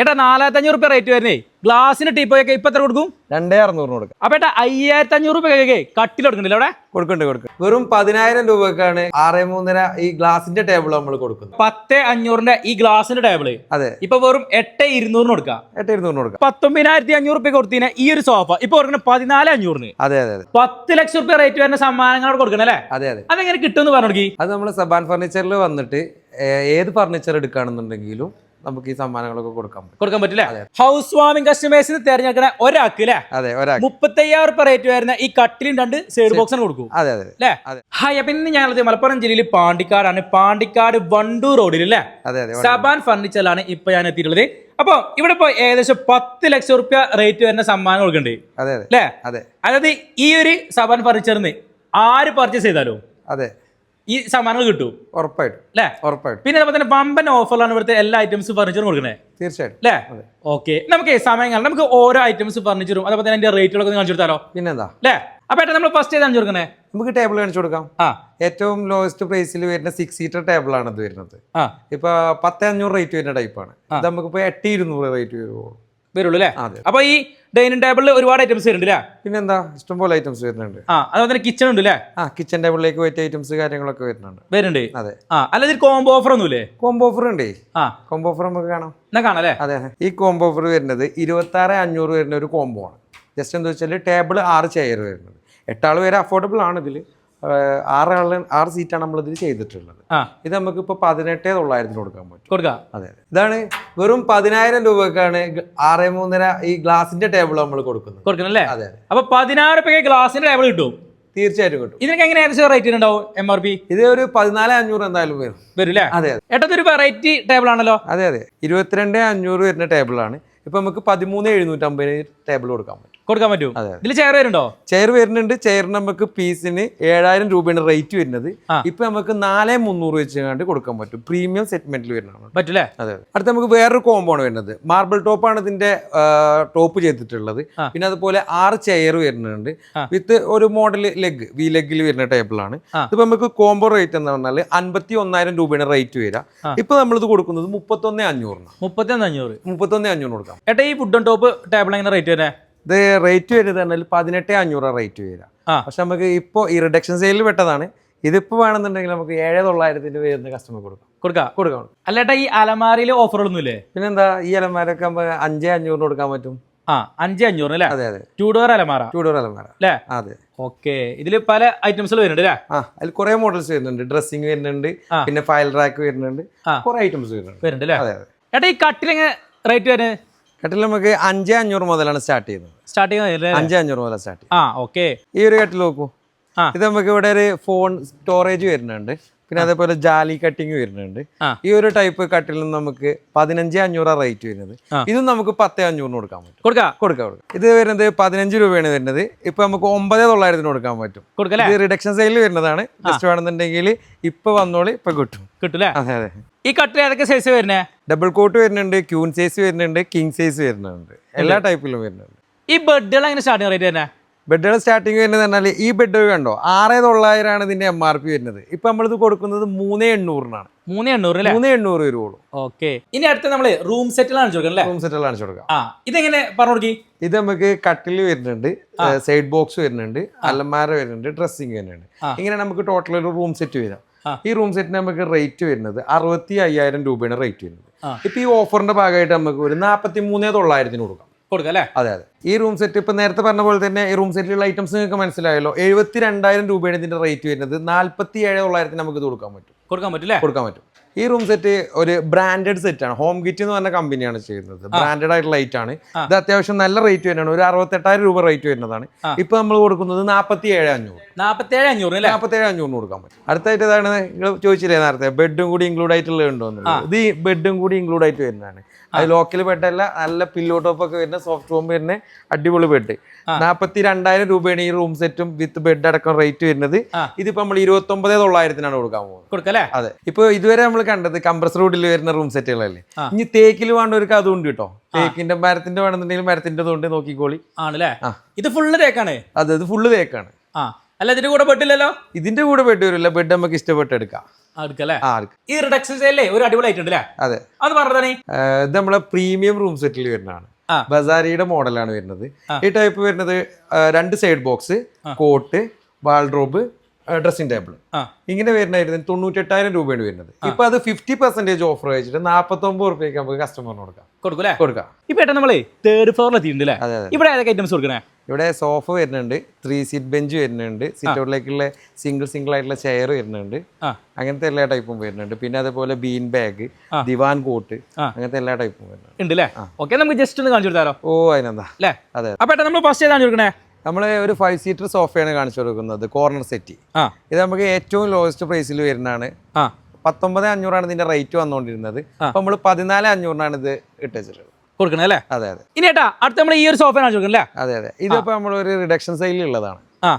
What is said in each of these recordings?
ഏട്ടാ നാലായിരത്തി അഞ്ഞൂറ് രൂപ റേറ്റ് വരുന്നേ ഗ്ലാസിന് ടീപ്പോയൊക്കെ ഇപ്പൊ എത്ര കൊടുക്കും? രണ്ടേ അറുന്നൂറ് കൊടുക്കും. അപ്പൊ ഏട്ടാ അയ്യായിരത്തി അഞ്ഞൂറ് രൂപയൊക്കെ കട്ടിൽ കൊടുക്കണ്ടല്ലോ അവിടെ? കൊടുക്കുന്നുണ്ട് കൊടുക്കും. വെറും പതിനായിരം രൂപക്കാണ് ആറ് മൂന്നര ഈ ഗ്ലാസിന്റെ ടേബിൾ നമ്മൾ കൊടുക്കുന്നത്. പത്ത് അഞ്ഞൂറിന്റെ ഈ ഗ്ലാസിന്റെ ടേബിൾ അതെ. ഇപ്പൊ വെറും എട്ട് ഇരുന്നൂറിന് കൊടുക്കാം. എട്ട് ഇരുന്നൂറിന് കൊടുക്കാം. പത്തൊമ്പതിനായിരത്തി അഞ്ഞൂറ് രൂപ കൊടുത്തിന് ഈ ഒരു സോഫ ഇപ്പൊ കൊടുക്കുന്നത് പതിനാല് അഞ്ഞൂറിന്. അതെ അതെ അതെ. പത്ത് ലക്ഷം രൂപ റേറ്റ് വരുന്ന സമ്മാനങ്ങളോട് കൊടുക്കണം അല്ലേ? അതെ അതെ. അതെങ്ങനെ കിട്ടുമെന്ന് പറഞ്ഞു കൊടുക്കി അത് നമ്മൾ സബാൻ ഫർണിച്ചറിൽ വന്നിട്ട് ഏത് ഫർണിച്ചർ എടുക്കുകയാണെന്നുണ്ടെങ്കിലും നമുക്ക് ഈ സമ്മാനങ്ങളൊക്കെ കൊടുക്കാൻ പറ്റും. കൊടുക്കാൻ പറ്റില്ല? ഹൗസ് വാമിംഗ് കസ്റ്റമേഴ്സിന് തിരഞ്ഞെടുക്കണ ഒരാൾക്ക് അല്ലേ അതെ ഒരാൾ മുപ്പത്തയ്യായിരം റുപ്യ റേറ്റ് വരുന്ന ഈ കട്ടിലും രണ്ട് സൈഡ് ബോക്സിന് കൊടുക്കും. അതെ അതെ അല്ലേ. ഹായ് അപ്പൊ ഇന്ന് ഞങ്ങളത് മലപ്പുറം ജില്ലയിൽ പാണ്ടിക്കാടാണ്. പാണ്ടിക്കാട് വണ്ടൂർ റോഡിൽ അല്ലേ അതെ അതെ സബാൻ ഫർണിച്ചറിലാണ് ഇപ്പൊ ഞാൻ എത്തിയിട്ടുള്ളത്. അപ്പൊ ഇവിടെ ഇപ്പൊ ഏകദേശം പത്ത് ലക്ഷം റുപ്യ റേറ്റ് വരുന്ന സമ്മാനം കൊടുക്കുന്നുണ്ട് അല്ലേ അതെ. അതായത് ഈ ഒരു സബാൻ ഫർണിച്ചറിന് ആര് പർച്ചേസ് ചെയ്താലോ അതെ. ഈ സമ്മാനങ്ങൾ കിട്ടും. ഉറപ്പായിട്ടും. അല്ലേ ഉറപ്പായിട്ടും. പിന്നെ അതുപോലെ തന്നെ പമ്പൻ ഓഫറിലാണ് ഇവിടുത്തെ എല്ലാ ഐറ്റംസ് ഫർണിച്ചറും കൊടുക്കുന്നത് തീർച്ചയായിട്ടും. അല്ലേ. ഓക്കെ നമുക്ക് സമയങ്ങൾ നമുക്ക് ഓരോ ഐറ്റംസ് ഫർണിച്ചറും അതുപോലെ തന്നെ അതിന്റെ റേറ്റുകളൊക്കെ കാണിച്ചു കൊടുത്താലോ? പിന്നെന്താ? അല്ലേ അപ്പൊ ഏട്ടാ നമ്മൾ ഫസ്റ്റ് ഏതാണ് കൊടുക്കുന്നത് നമുക്ക് ടേബിൾ കാണിച്ചു കൊടുക്കാം. ആ. ഏറ്റവും ലോവസ്റ്റ് പ്രൈസിൽ വരുന്ന സിക്സ് സീറ്റർ ടേബിൾ ആണ് ഇത് വരുന്നത്. ഇപ്പൊ പത്ത് അഞ്ഞൂറ് റേറ്റ് വരുന്ന ടൈപ്പാണ് ഇത് നമുക്കിപ്പോ എട്ട് ഇരുന്നൂറ് റേറ്റ് വരുള്ളൂ വരുള്ളൂ അല്ലേ. അപ്പൊ ഈ ഡൈനിങ് ടേബിളിൽ ഒരുപാട് ഐറ്റംസ് വരുന്നുണ്ട് അല്ലേ പിന്നെന്താ? ഇഷ്ടംപോലെ ഐറ്റംസ് വരുന്നുണ്ട്. ആ അതുപോലെ തന്നെ കിച്ചൺ ഉണ്ട് അല്ലേ ആ കിച്ചൺ ടേബിളിലേക്ക് പറ്റിയ ഐറ്റംസ് കാര്യങ്ങളൊക്കെ വരുന്നുണ്ട്. വരുന്നുണ്ട്. അതെ. ആ അല്ല ഇതിൽ കോംബോ ഓഫർ ഒന്നുമില്ലേ? കോംബോ ഓഫർ ഉണ്ട്? ആ. കോംബോ ഓഫർ നമുക്ക് കാണാം. എന്നാ കാണാം അല്ലേ? അതെ അതെ. ഈ കോംബോ ഓഫർ വരുന്നത് ഇരുപത്തി ആറ് അഞ്ഞൂറ് വരുന്ന ഒരു കോംബോ ആണ്. ജസ്റ്റ് എന്താ വെച്ചാൽ ടേബിൾ ആറ് ചെയർ വരുന്നത് എട്ടാൾ വരെ അഫോർഡബിൾ ആണ് ഇതിൽ ആറ് ആറ് സീറ്റാണ് നമ്മൾ ഇതിൽ ചെയ്തിട്ടുള്ളത് ഇത് നമുക്ക് ഇപ്പോൾ പതിനെട്ടേ തൊള്ളായിരത്തിന് കൊടുക്കാൻ പറ്റും. കൊടുക്കാം. അതെ അതെ. ഇതാണ് വെറും പതിനായിരം രൂപക്കാണ് ആറ് മൂന്നര ഈ ഗ്ലാസിന്റെ ടേബിൾ നമ്മൾ കൊടുക്കുന്നത്. കൊടുക്കുന്നല്ലേ അതെ അതെ. അപ്പൊ പതിനാറ് രൂപയ്ക്ക് ഗ്ലാസിന്റെ ടേബിൾ കിട്ടും? തീർച്ചയായിട്ടും കിട്ടും. ഇതിനൊക്കെ എങ്ങനെ ഏകദേശം റേറ്റ് ഉണ്ടാവും എം ആർ പി ഇത് ഒരു പതിനാല് അഞ്ഞൂറ് എന്തായാലും വരും. വരും അല്ലേ അതെ അതെ. ഒരു വെറൈറ്റി ടേബിൾ ആണല്ലോ? അതെ അതെ. ഇരുപത്തിരണ്ട് അഞ്ഞൂറ് വരുന്ന ആണ്. ഇപ്പൊ നമുക്ക് പതിമൂന്ന് എഴുന്നൂറ്റമ്പതിന് ടേബിൾ കൊടുക്കാൻ പറ്റും. കൊടുക്കാൻ പറ്റും. ഇതിൽ ചെയർ വരുന്നുണ്ടോ? ചെയർ വരുന്നുണ്ട്. ചെയറിന് നമുക്ക് പീസിന് ഏഴായിരം രൂപയാണ് റേറ്റ് വരുന്നത്. ഇപ്പൊ നമുക്ക് നാല് മുന്നൂറ് വെച്ച് കണ്ട് കൊടുക്കാൻ പറ്റും. പ്രീമിയം സെഗ്മെന്റിൽ വരുന്നതാണ്. പറ്റൂലേ? അതെ അടുത്ത് നമുക്ക് വേറൊരു ആണ് വരുന്നത്. മാർബിൾ ടോപ്പ് ആണ് ഇതിന്റെ ടോപ്പ് ചെയ്തിട്ടുള്ളത്. പിന്നെ അതുപോലെ ആറ് ചെയർ വരുന്നുണ്ട്. വിത്ത് ഒരു മോഡൽ ലെഗ് വി ലെഗിൽ വരുന്ന ടേബിളാണ്. ഇപ്പൊ നമുക്ക് കോംബോ റേറ്റ് എന്ന് പറഞ്ഞാൽ അൻപത്തി ഒന്നായിരം രൂപയാണ് റേറ്റ് വരിക. ഇപ്പൊ നമ്മളിത് കൊടുക്കുന്നത് മുപ്പത്തൊന്ന് അഞ്ഞൂറിന് മുപ്പത്തി അഞ്ഞൂറ്. മുപ്പത്തൊന്ന് അഞ്ഞൂറ് കൊടുക്കാം. ഏട്ടാ ഈ ഫുഡ് ടോപ്പ് ടേബിൾ എങ്ങനെ റേറ്റ് വരുന്നത് ഇത് റേറ്റ് വരുന്നത് പതിനെട്ട് അഞ്ഞൂറ് റേറ്റ് വരിക. പക്ഷെ നമുക്ക് ഇപ്പോൾ ഈ റിഡക്ഷൻ സെയിലിൽ പെട്ടതാണ്. ഇതിപ്പോൾ വേണമെന്നുണ്ടെങ്കിൽ നമുക്ക് ഏഴ് തൊള്ളായിരത്തിന് വരുന്ന കസ്റ്റമർ കൊടുക്കാം. കൊടുക്കാം? കൊടുക്കാം. അല്ലേട്ടാ ഈ അലമാരയിൽ ഓഫറുകളൊന്നും ഇല്ലേ പിന്നെന്താ ഈ അലമാരൊക്കെ അഞ്ചേ അഞ്ഞൂറിന് കൊടുക്കാൻ പറ്റും. ആ അഞ്ച് അഞ്ഞൂറ് അല്ലേ? അതെ അതെ. ടൂ ഡോർ അലമാര? ടൂ ഡോർ അലമാര. അല്ലേ? അതെ. ഓക്കെ. ഇതിൽ പല ഐറ്റംസ് വരുന്നുണ്ട് അല്ലേ? ആ അതിൽ കുറെ മോഡൽസ് വരുന്നുണ്ട്. ഡ്രസ്സിങ് വരുന്നുണ്ട്. പിന്നെ ഫയൽ റാക്ക് വരുന്നുണ്ട്. കുറേ ഐറ്റംസ് വരുന്നുണ്ട്. വരുന്നുണ്ട് അല്ലേ? അതെ അതെ. ഏട്ടാ ഈ കട്ടിലെങ്ങനെ റേറ്റ് വരുന്നത് കട്ടിൽ നമുക്ക് അഞ്ചേ അഞ്ഞൂറ് മുതലാണ് സ്റ്റാർട്ട് ചെയ്യുന്നത്. സ്റ്റാർട്ട് ചെയ്യുന്നത് അഞ്ചേ അഞ്ഞൂറ് മുതലാണ് സ്റ്റാർട്ട് ആ ഓക്കെ. ഈ ഒരു കെട്ടിൽ നോക്കൂ. ഇത് നമുക്ക് ഇവിടെ ഒരു ഫോൺ സ്റ്റോറേജ് വരുന്നുണ്ട്. പിന്നെ അതേപോലെ ജാലി കട്ടിങ് വരുന്നുണ്ട്. ഈ ഒരു ടൈപ്പ് കട്ടിൽ നമുക്ക് പതിനഞ്ച് അഞ്ഞൂറാണ് റേറ്റ് വരുന്നത്. ഇത് നമുക്ക് പത്ത് അഞ്ഞൂറിന് കൊടുക്കാൻ പറ്റും. കൊടുക്കാം? കൊടുക്കാം കൊടുക്കാം. ഇത് വരുന്നത് പതിനഞ്ച് രൂപയാണ് വരുന്നത്. ഇപ്പൊ നമുക്ക് ഒമ്പത് തൊള്ളായിരത്തിന് കൊടുക്കാൻ പറ്റും. ഇത് റിഡക്ഷൻ സെയിൽ വരുന്നതാണ്. ജസ്റ്റ് വേണമെന്നുണ്ടെങ്കിൽ ഇപ്പൊ വന്നോളി ഇപ്പൊ കിട്ടും. കിട്ടും അതെ അതെ. ഈ കട്ടിൽ ഏതൊക്കെ സൈസ് വരുന്നേ? ഡബിൾ കോട്ട് വരുന്നുണ്ട് ക്യൂൺ സൈസ് വരുന്നുണ്ട് കിങ് സൈസ് വരുന്നുണ്ട്. എല്ലാ ടൈപ്പിലും വരുന്നുണ്ട്. ഈ ബെഡുകൾ എങ്ങനെ സ്റ്റാർട്ടിങ് റേറ്റ് തന്നെ ബെഡുകൾ സ്റ്റാർട്ടിങ് വരുന്നത് പറഞ്ഞാൽ ഈ ബെഡ് കണ്ടോ? ആറ് തൊള്ളായിരമാണ് ഇതിന്റെ എം ആർ പി വരുന്നത്. ഇപ്പൊ നമ്മളിത് കൊടുക്കുന്നത് മൂന്ന് എണ്ണൂറിനാണ്. മൂന്ന് എണ്ണൂറ് മൂന്നേ എണ്ണൂറ് വരുവുള്ളൂ. ഓക്കെ ഇനി അടുത്ത നമ്മൾ റൂം സെറ്റിലാണ് ആണ് റൂം സെറ്റിൽ ആണ് കൊടുക്കാം ആ ഇതെങ്ങനെ പറഞ്ഞു കൊടുക്കി? ഇത് നമുക്ക് കട്ടിൽ വരുന്നുണ്ട് സൈഡ് ബോക്സ് വരുന്നുണ്ട് അലമാര വരുന്നുണ്ട് ഡ്രസ്സിങ് വരുന്നുണ്ട്. ഇങ്ങനെ നമുക്ക് ടോട്ടൽ ഒരു റൂം സെറ്റ് വരാം. ഈ റൂം സെറ്റിന് നമുക്ക് റേറ്റ് വരുന്നത് അറുപത്തി അയ്യായിരം രൂപയാണ് റേറ്റ് വരുന്നത്. ഇപ്പൊ ഈ ഓഫറിന്റെ ഭാഗമായിട്ട് നമുക്ക് ഒരു നാൽപ്പത്തി മൂന്നേ തൊള്ളായിരത്തിന് കൊടുക്കാം. കൊടുക്കാം അല്ലേ? അതെ അതെ. ഈ റൂം സെറ്റ് ഇപ്പൊ നേരത്തെ പറഞ്ഞ പോലെ തന്നെ ഈ റൂം സെറ്റിലുള്ള ഐറ്റംസ് നിങ്ങൾക്ക് മനസ്സിലായല്ലോ. എഴുപത്തി രണ്ടായിരം രൂപയാണ് ഇതിന്റെ റേറ്റ് വരുന്നത്. നാൽപ്പത്തി ഏഴ് തൊള്ളായിരത്തിന് നമുക്ക് ഇത് കൊടുക്കാൻ പറ്റും. കൊടുക്കാൻ പറ്റില്ലേ കൊടുക്കാൻ പറ്റും. ഈ റൂം സെറ്റ് ഒരു ബ്രാൻഡഡ് സെറ്റ് ആണ്. ഹോം കിറ്റ് എന്ന് പറഞ്ഞ കമ്പനിയാണ് ചെയ്യുന്നത്. ബ്രാൻഡഡ് ആയിട്ടുള്ള ലൈറ്റ് ആണ്. ഇത് അത്യാവശ്യം നല്ല റേറ്റ് വരുന്നതാണ്. ഒരു അറുപത്തെട്ടായിരം രൂപ റേറ്റ് വരുന്നതാണ്. ഇപ്പൊ നമ്മൾ കൊടുക്കുന്നത് നാൽപ്പത്തി ഏഴ് അഞ്ഞൂറ്. നാപ്പത്തേഴ് അഞ്ഞൂറ് അല്ലേ? നാൽപ്പത്തി ഏഴ് അഞ്ഞൂറിന് കൊടുക്കാൻ പറ്റും. അടുത്തായിട്ട് ഇതാണ് നിങ്ങൾ ചോദിച്ചില്ലേ നേരത്തെ ബെഡും കൂടി ഇൻക്ലൂഡ് ആയിട്ടുള്ള ഉണ്ടോ എന്ന് ഇത് ഈ ബെഡും കൂടി ഇൻക്ലൂഡ് ആയിട്ട് വരുന്നതാണ്. അത് ലോക്കൽ ബെഡല്ല നല്ല പില്ലോ ടോപ്പ് ഒക്കെ വരുന്ന സോഫ്റ്റ് റൂം വരുന്ന അടിപൊളി ബെഡ് നാൽപ്പത്തി രണ്ടായിരം രൂപയാണ് ഈ റൂം സെറ്റും വിത്ത് ബെഡ് അടക്കം റേറ്റ് വരുന്നത്. ഇതിപ്പോ നമ്മൾ ഇരുപത്തി ഒമ്പത് തൊള്ളായിരത്തിനാണ് കൊടുക്കാൻ പോകുന്നത്. അതെ. ഇപ്പൊ ഇതുവരെ നമ്മൾ കണ്ടത് കംപ്രസർ വുഡിൽ വരുന്ന റൂം സെറ്റുകളല്ലേ. ഇനി തേക്കിൽ വേണ്ടവർക്ക് ഉണ്ട് കേട്ടോ. തേക്കിന്റെ മരത്തിന്റെ വേണമെന്നുണ്ടെങ്കിൽ മരത്തിന്റെ ഉണ്ട് നോക്കിക്കോളി. ആണല്ലേ. ഇത് ഫുള്ള് തേക്കാണ്? അതെ ഇത് ഫുള്ള് തേക്കാണ്. ആ. അല്ല ഇതിന്റെ കൂടെ പെട്ടില്ലല്ലോ? ഇതിന്റെ കൂടെ ബെഡ് വരില്ല. ബെഡ് നമുക്ക് ഇഷ്ടപ്പെട്ട് എടുക്കാം. ഈ റിഡക്ഷൻ സെയിലേ ഒരു അടിപൊളിയായിട്ടുണ്ട് അതെ. അത് ഇത് നമ്മളെ പ്രീമിയം റൂം സെറ്റിൽ വരുന്നതാണ്. ബസാരിയുടെ മോഡലാണ് വരുന്നത്. ഈ ടൈപ്പ് വരുന്നത് രണ്ട് side box cot wardrobe dressing table ഇങ്ങനെ വരുന്നതായിരുന്നു തൊണ്ണൂറ്റെട്ടായിരം രൂപയാണ് വരുന്നത്. ഇപ്പൊ അത് ഫിഫ്റ്റി പെർസെന്റേജ് ഓഫർ വെച്ചിട്ട് നാപ്പത്തൊമ്പത് റുപ്യക്ക് നമുക്ക് കസ്റ്റമറിന് കൊടുക്കാം. കൊടുക്കൂലേ? കൊടുക്കാം. ഇപ്പൊ ഏട്ടാ നമ്മളേ തേർഡ് ഫ്ലോറിൽ എത്തിയിട്ടുണ്ട് അല്ലേ അതെ അതെ. ഇവിടെ ഏതൊക്കെ ഐറ്റംസ് കൊടുക്കണേ? ഇവിടെ സോഫ വരുന്നുണ്ട് ത്രീ സീറ്റ് ബെഞ്ച് വരുന്നുണ്ട് സിറ്റ് ഔട്ടിലേക്കുള്ള സിംഗിൾ സിംഗിൾ ആയിട്ടുള്ള ചെയർ വരുന്നുണ്ട്. അങ്ങനത്തെ എല്ലാ ടൈപ്പും വരുന്നുണ്ട്. പിന്നെ അതേപോലെ ബീൻ ബാഗ് ദിവാൻ കോട്ട് അങ്ങനത്തെ എല്ലാ ടൈപ്പും വരുന്നുണ്ട്. ഓക്കെ നമുക്ക് ജസ്റ്റ് ഒന്ന് കാണിച്ചു കൊടുത്താലോ? ഓ അതിനെന്താ? അല്ലേ അതെ അപ്പൊ നമ്മൾ ഫസ്റ്റ് ഏതാണ് കൊടുക്കണേ? നമ്മൾ ഒരു ഫൈവ് സീറ്റർ സോഫയാണ് കാണിച്ചു കൊടുക്കുന്നത് കോർണർ സെറ്റ് ഇത് നമുക്ക് ഏറ്റവും ലോവസ്റ്റ് പ്രൈസിൽ വരുന്നതാണ്. പത്തൊമ്പത് അഞ്ഞൂറാണ് ഇതിന്റെ റേറ്റ് വന്നുകൊണ്ടിരുന്നത് അപ്പൊ നമ്മൾ പതിനാല് അഞ്ഞൂറിനാണ് ഇത് ഇട്ടുള്ളത് കൊടുക്കണേ അല്ലേ? അതെ അതെ. ഇനി ഏട്ടാ അടുത്ത നമ്മൾ ഈ ഒരു സോഫ അല്ലേ? അതെ അതെ. ഇതിപ്പോ നമ്മൾ ഒരു റിഡക്ഷൻ ആ.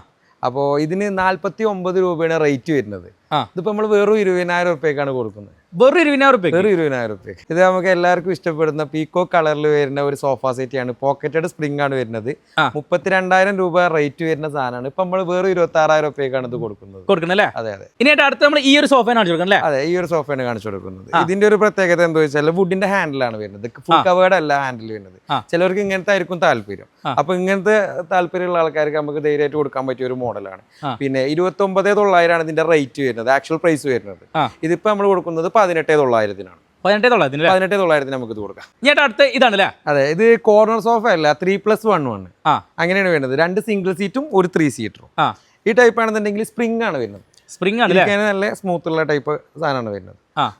അപ്പോൾ ഇതിന് നാല്പത്തി ഒമ്പത് രൂപയാണ് റേറ്റ് വരുന്നത്. ഇതിപ്പോ നമ്മൾ വെറും ഇരുപതിനായിരം റുപ്യക്കാണ് കൊടുക്കുന്നത്. വെറും ഇരുപതിനായിരം റുപ്യക്ക് വെറും ഇരുപതിനായിരം റുപ്യക്ക് ഇത് നമുക്ക് എല്ലാവർക്കും ഇഷ്ടപ്പെടുന്ന പീക്കോ കളറിൽ വരുന്ന ഒരു സോഫ സെറ്റ് ആണ്. പോക്കറ്റഡ് സ്പ്രിംഗ് ആണ് വരുന്നത്. മുപ്പത്തിരണ്ടായിരം രൂപ റേറ്റ് വരുന്ന സാധനമാണ്. ഇപ്പൊ നമ്മൾ വെറും ഇരുപത്തി ആറായിരം റുപ്യക്കാണ് ഇത് കൊടുക്കുന്നത്. കൊടുക്കുന്നല്ലേ അല്ലേ? അതെ അതെ. ഇനി അടുത്ത നമ്മൾ ഈ ഒരു സോഫ കാണിച്ചു കൊടുക്കുന്നത് അതെ ഈ ഒരു സോഫയാണ് കാണിച്ചു കൊടുക്കുന്നത്. ഇതിന്റെ ഒരു പ്രത്യേകത എന്താ വെച്ചാൽ വുഡിന്റെ ഹാൻഡിലാണ് വരുന്നത്. ഫുൾ കവേർഡ് അല്ല ഹാൻഡിൽ വരുന്നത്. ചിലവർക്ക് ഇങ്ങനത്തെ ആയിരിക്കും താല്പര്യം. അപ്പൊ ഇങ്ങനത്തെ താല്പര്യമുള്ള ആൾക്കാർക്ക് നമുക്ക് ധൈര്യമായിട്ട് കൊടുക്കാൻ പറ്റിയ ഒരു മോഡലാണ്. പിന്നെ ഇരുപത്തി ഒമ്പത് തൊള്ളായിരമാണ് ഇതിന്റെ റേറ്റ് വരുന്നത്. ആക്ച്വൽ പ്രൈസ് വരുന്നത്. ഇതിപ്പോ നമ്മൾ കൊടുക്കുന്നത് പതിനെട്ട് തൊള്ളായിരത്തിനാണ് പതിനെട്ടേ തൊള്ളായിരത്തിന് പതിനെട്ടേ തൊള്ളായിരത്തിന് നമുക്ക് ഇത് കൊടുക്കാം ഞാൻ അടുത്ത ഇതാണ് അല്ലേ അതെ ഇത് കോർണർ സോഫ അല്ല ത്രീ പ്ലസ് വൺ വൺ അങ്ങനെയാണ് വരുന്നത് രണ്ട് സിംഗിൾ സീറ്റും ഒരു ത്രീ സീറ്ററും ഈ ടൈപ്പ് ആണെന്നുണ്ടെങ്കിൽ സ്പ്രിംഗ് ആണ് വരുന്നത്. സ്പ്രിംഗ് ആണ് നല്ല സ്മൂത്ത് ഉള്ള ടൈപ്പ് സാധനമാണ് വരുന്നത്.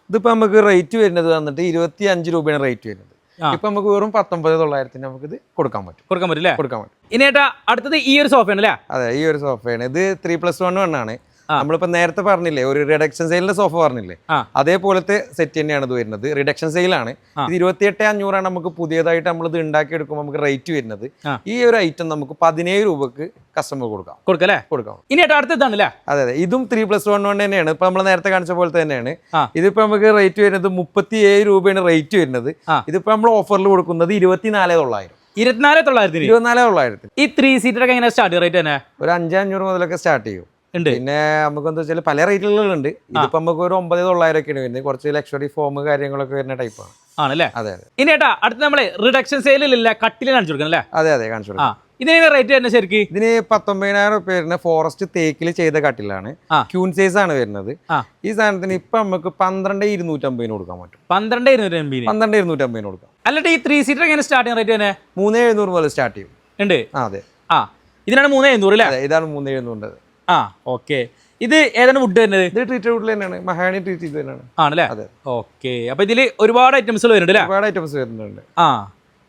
ഇതിപ്പോ നമുക്ക് റേറ്റ് വരുന്നത് വന്നിട്ട് ഇരുപത്തി അഞ്ച് രൂപയാണ് റേറ്റ് വരുന്നത്. ഇപ്പൊ നമുക്ക് വെറും പത്തൊമ്പത് തൊള്ളായിരത്തിന് നമുക്ക് ഇത് കൊടുക്കാൻ പറ്റും. കൊടുക്കാൻ പറ്റില്ലേ? കൊടുക്കാൻ പറ്റും. ഇനി ഏട്ടാ അടുത്തത് ഈ ഒരു സോഫയാണ് അല്ലേ അതെ ഈ ഒരു സോഫയാണ് ഇത് ത്രീ പ്ലസ് വൺ വൺ ആണ്. നമ്മളിപ്പോ നേരത്തെ പറഞ്ഞില്ലേ ഒരു റിഡക്ഷൻ സെയിലിന്റെ സോഫ പറഞ്ഞില്ലേ. അതേപോലത്തെ സെറ്റ് തന്നെയാണ് ഇത് വരുന്നത്. റിഡക്ഷൻ സെയിലാണ് ഇത് ഇരുപത്തിയെട്ട് അഞ്ഞൂറാണ് നമുക്ക് പുതിയതായിട്ട് നമ്മൾ ഇത് ഉണ്ടാക്കി എടുക്കുമ്പോൾ നമുക്ക് റേറ്റ് വരുന്നത്. ഈ ഒരു ഐറ്റം നമുക്ക് പതിനേഴ് രൂപക്ക് കസ്റ്റമർ കൊടുക്കാം. കൊടുക്കല്ലേ കൊടുക്കാം. ഇനി അടുത്തതാണ് അല്ലേ? അതെ അതെ. ഇതും ത്രീ പ്ലസ് വൺ വൺ തന്നെയാണ്. ഇപ്പൊ നമ്മൾ നേരത്തെ കാണിച്ച പോലെ തന്നെയാണ്. ഇതിപ്പോ നമുക്ക് റേറ്റ് വരുന്നത് മുപ്പത്തി ഏഴ് രൂപയാണ് റേറ്റ് വരുന്നത്. ഇതിപ്പോ നമ്മൾ ഓഫറിൽ കൊടുക്കുന്നത് ഇരുപത്തിനാല് തൊള്ളായിരം. ഇരുപത്തിനാല് തൊള്ളായിരത്തിന്? ഇരുപത്തിനാല് തൊള്ളായിരത്തിന്. ഈ ത്രീ സീറ്റർ ഒക്കെ എങ്ങനെ സ്റ്റാർട്ട് റേറ്റ് തന്നെ? ഒരു അഞ്ചഞ്ഞൂറ് മുതലൊക്കെ സ്റ്റാർട്ട് ചെയ്യും. ഉണ്ട്. പിന്നെ നമുക്ക് എന്താ വെച്ചാൽ പല റേറ്റുകളുണ്ട് ഇതിപ്പോ നമുക്ക് ഒരു ഒമ്പത് തൊള്ളായിരം ഒക്കെയാണ് വരുന്നത് കുറച്ച് ലക്ഷറി ഫോം കാര്യങ്ങളൊക്കെ വരുന്ന ടൈപ്പാണ് ആണല്ലേ? അതെ അതെ. ഇനി ഏട്ടാ അടുത്ത നമ്മൾ റിഡക്ഷൻ സെയിലില്ല കട്ടിൽ കാണിച്ചു കൊടുക്കണം അല്ലേ? അതെ അതെ കാണിച്ചു കൊടുക്കാം. ഇതിന് റേറ്റ് തന്നെ ശരിക്ക്? ഇതിന് പത്തൊമ്പതിനായിരം റുപ്യ വരുന്ന ഫോറസ്റ്റ് തേക്കിൽ ചെയ്ത കട്ടിലാണ്. ക്യൂൺ സൈസ് ആണ് വരുന്നത്. ഈ സാധനത്തിന് ഇപ്പൊ നമുക്ക് പന്ത്രണ്ട് ഇരുന്നൂറ്റമ്പതിന് കൊടുക്കാൻ പറ്റും. പന്ത്രണ്ട് ഇരുന്നൂറ്റി എൺപതിന് പന്ത്രണ്ട് ഇരുന്നൂറ്റമ്പതിന് കൊടുക്കാം. അല്ലട്ട് ഈ ത്രീ സീറ്റർ എങ്ങനെ സ്റ്റാർട്ടിംഗ് റേറ്റ് തന്നെ മൂന്ന് എഴുന്നൂറ് മുതൽ സ്റ്റാർട്ട് ചെയ്യും. ഉണ്ട്. അതെ. ആ. ഇതിനാണ് മൂന്ന് എഴുന്നൂറ് അല്ലേ? ഇതാണ് മൂന്ന് എഴുന്നൂറ് ആ ഓക്കെ ഇത് ഏതാണ് വുഡ് വരുന്നത്? ഇത് ട്രീറ്റ് വുഡിൽ തന്നെയാണ്. മഹാണി ട്രീറ്റ് ചെയ്ത് തന്നെയാണ്. ആണല്ലേ? അതെ. ഓക്കെ അപ്പൊ ഇതിൽ ഒരുപാട് ഐറ്റംസ് വരുന്നുണ്ട് ഒരുപാട് ഐറ്റംസ് വരുന്നുണ്ട്. ആ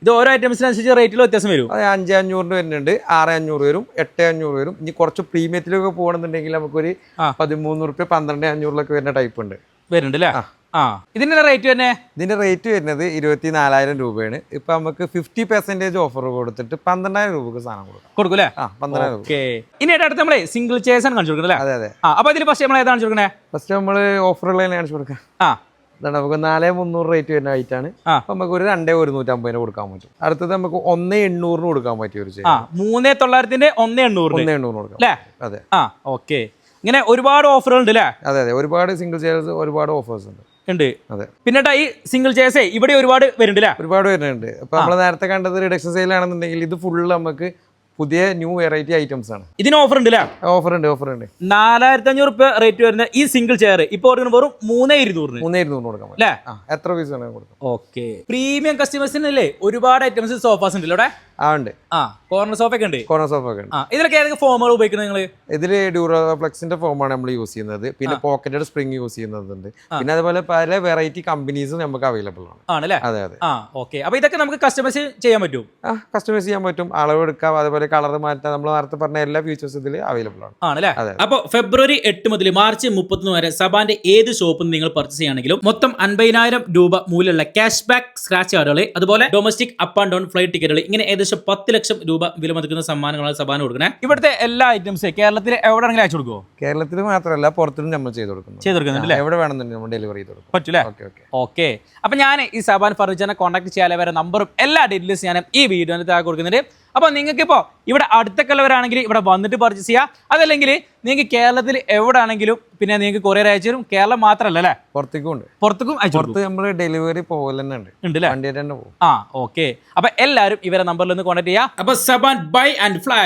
ഇത് ഓരോ ഐറ്റംസിനനുസരിച്ച് റേറ്റിൽ വ്യത്യാസം വരും. അതെ അഞ്ച് അഞ്ഞൂറിന് വരുന്നുണ്ട് ആറ് അഞ്ഞൂറ് വരും എട്ട് അഞ്ഞൂറ് വരും. ഇനി കുറച്ച് പ്രീമിയത്തിലൊക്കെ പോകണമെന്നുണ്ടെങ്കിൽ നമുക്കൊരു. പതിമൂന്ന് റുപ്യ പന്ത്രണ്ട് അഞ്ഞൂറിലൊക്കെ വരുന്ന ടൈപ്പ് ഉണ്ട്. വരുന്നുണ്ട് അല്ലേ? ആ. ഇതിന്റെ റേറ്റ് തന്നെ ഇതിന്റെ റേറ്റ് വരുന്നത് ഇരുപത്തി നാലായിരം രൂപയാണ്. ഇപ്പൊ നമുക്ക് ഫിഫ്റ്റി പെർസെന്റേജ് ഓഫർ കൊടുത്തിട്ട് പന്ത്രണ്ടായിരം രൂപക്ക് സാധനം കൊടുക്കും. കൊടുക്കും അല്ലേ ആ പന്ത്രണ്ടായിരം രൂപ. ഇനി ഏട്ടാ അടുത്ത് നമ്മളെ സിംഗിൾ ചേഴ്സ് ആണ് കാണിച്ചു കൊടുക്കുന്നത് അല്ലേ? അതെ അതെ. ആ അപ്പൊ ഇതിൽ ഫസ്റ്റ് നമ്മൾ ഏതാണ് കാണിച്ചു കൊടുക്കണേ? ഫസ്റ്റ് നമ്മൾ ഓഫറുകൾ കാണിച്ചു കൊടുക്കാം. ആ. ഇതാണ് നമുക്ക് നാല് മുന്നൂറ് റേറ്റ് വരുന്ന ആയിട്ടാണ് അപ്പൊ നമുക്ക് ഒരു രണ്ടേ ഒരുന്നൂറ്റമ്പതിന് കൊടുക്കാൻ പറ്റും. അടുത്തത് നമുക്ക് ഒന്ന് എണ്ണൂറിന് കൊടുക്കാൻ പറ്റിയ ഒരു ആ മൂന്ന് തൊള്ളായിരത്തിന്റെ ഒന്ന് എണ്ണൂറ് ഒന്ന് എണ്ണൂറിന് കൊടുക്കാം. അതെ. ആ ഓക്കെ ഇങ്ങനെ ഒരുപാട് ഓഫറുകൾ ഉണ്ട് അല്ലേ? അതെ അതെ. ഒരുപാട് സിംഗിൾ ചെയർസ് ഒരുപാട് ഓഫേഴ്സ് ഉണ്ട്. ഉണ്ട്. അതെ. പിന്നെ ഈ സിംഗിൾ ചേസേ ഇവിടെ ഒരുപാട് വരുന്നുണ്ട് ഒരുപാട് വരുന്നുണ്ട്. അപ്പൊ നമ്മൾ നേരത്തെ കണ്ടത് റിഡക്ഷൻ സെയിൽ ആണെന്നുണ്ടെങ്കിൽ ഇത് ഫുള്ള് നമുക്ക് പുതിയ ന്യൂ വെറൈറ്റി ഐറ്റംസ് ആണ്. ഇതിന് ഓഫർ ഉണ്ട് ഓഫർ ഉണ്ട് ഓഫർ ഉണ്ട്. നാലായിരത്തി അഞ്ഞൂറ് റുപ്യ റേറ്റ് വരുന്ന ഈ സിംഗിൾ ചെയർ ഇപ്പൊ ഓർക്കുന്ന വെറും മൂന്നേ ഇരുന്നൂറിന്. മൂന്നേ ഇരുന്നൂറ് കൊടുക്കാം അല്ലേ എത്ര പീസ് വേണമെങ്കിൽ കൊടുക്കാം. ഓക്കെ പ്രീമിയം കസ്റ്റമേഴ്സിന് അല്ലേ ഒരുപാട് ഐറ്റംസ് സോഫാസ് ഉണ്ട് ഇവിടെ ആ ഉണ്ട്. ആ കോർണർ സോഫ ഒക്കെ ഉണ്ട്. കോർണർ സോഫ ഒക്കെ ഉണ്ട്. ഇതിലൊക്കെ ഏതൊക്കെ ഫോമുകൾ ഉപയോഗിക്കുന്നത് നിങ്ങൾ ഇതിൽ ഡ്യൂറോപ്ലക്സിന്റെ ഫോമാണ് നമ്മൾ യൂസ് ചെയ്യുന്നത്. പിന്നെ പോക്കറ്റഡ് സ്പ്രിംഗ് യൂസ് ചെയ്യുന്നുണ്ട് പിന്നെ അതുപോലെ പല വെറൈറ്റി കമ്പനീസും നമുക്ക് അവൈലബിൾ ആണ്. ആണല്ലേ? അതെ അതെ. ആ ഓക്കെ അപ്പൊ ഇതൊക്കെ നമുക്ക് കസ്റ്റമൈസ് ചെയ്യാൻ പറ്റും. കസ്റ്റമൈസ് ചെയ്യാൻ പറ്റും. അളവ് എടുക്കാം അതുപോലെ കളർ മാറ്റാൻ നമ്മൾ നേരത്തെ പറഞ്ഞ എല്ലാ ഫീച്ചേഴ്സ് ഇതിൽ അവൈലബിൾ ആണ്. ആണല്ലേ? അപ്പോൾ ഫെബ്രുവരി എട്ട് മുതൽ മാർച്ച് മുപ്പത്തൊന്ന് വരെ സബാന്റെ ഏത് ഷോപ്പിൽ നിങ്ങൾ പർച്ചേസ് ചെയ്യുകയാണെങ്കിലും മൊത്തം അൻപതിനായിരം രൂപ മൂല്യമുള്ള ക്യാഷ് ബാക്ക് സ്ക്രാച്ച് കാർഡുകൾ അതുപോലെ domestic up and down flight ടിക്കറ്റുകൾ ഇങ്ങനെ ഏകദേശം പത്ത് ലക്ഷം രൂപ വിലമതിക്കുന്ന സമ്മാനങ്ങളാണ് സബാന കൊടുക്കുന്നത്. ഇവിടുത്തെ എല്ലാ ഐറ്റംസ് കേരളത്തിൽ എവിടെയെങ്കിലും അയച്ചു കൊടുക്കുമോ കേരളത്തിൽ മാത്രമല്ല പുറത്തും നമ്മൾ ചെയ്ത് കൊടുക്കുന്നു ചെയ്ത് കൊടുക്കുന്നുണ്ട് എവിടെ വേണമെന്നുണ്ടെങ്കിൽ നമ്മൾ ഡെലിവറി ചെയ്ത് കൊടുക്കും. പറ്റില്ല ഓക്കെ ഓക്കെ. ഓക്കെ. അപ്പൊ ഞാൻ ഈ സബാൻ ഫർണിച്ചറിനെ കോൺടാക്ട് ചെയ്യാൻ വരെ നമ്പറും എല്ലാ ഡീറ്റെയിൽസ് ഞാൻ ഈ വീഡിയോയിൽ താഴെ കൊടുക്കുന്നുണ്ട്. അപ്പോൾ നിങ്ങൾക്ക് ഇപ്പോൾ ഇവിടെ അടുത്തൊക്കെയുള്ളവരാണെങ്കിൽ ഇവിടെ വന്നിട്ട് പർച്ചേസ് ചെയ്യാം. അതല്ലെങ്കിൽ നിങ്ങൾക്ക് കേരളത്തിൽ എവിടെ ആണെങ്കിലും പിന്നെ നിങ്ങൾക്ക് കൊറിയർ അയച്ചു തരും. കേരളം മാത്രമല്ല അല്ലേ? പുറത്തേക്കും ഉണ്ട്. പുറത്തേക്കും അയച്ചു പുറത്ത് നമ്മൾ ഡെലിവറി പോകൽ തന്നെ ഉണ്ട് ഉണ്ടല്ലേ വണ്ടിയായിട്ട് തന്നെ പോകും. ആ ഓക്കെ അപ്പോൾ എല്ലാവരും ഇവരെ നമ്പറിൽ ഒന്ന് കോൺടാക്ട് ചെയ്യാം. അപ്പോൾ സബാൻ ബൈ ആൻഡ് ഫ്ലൈ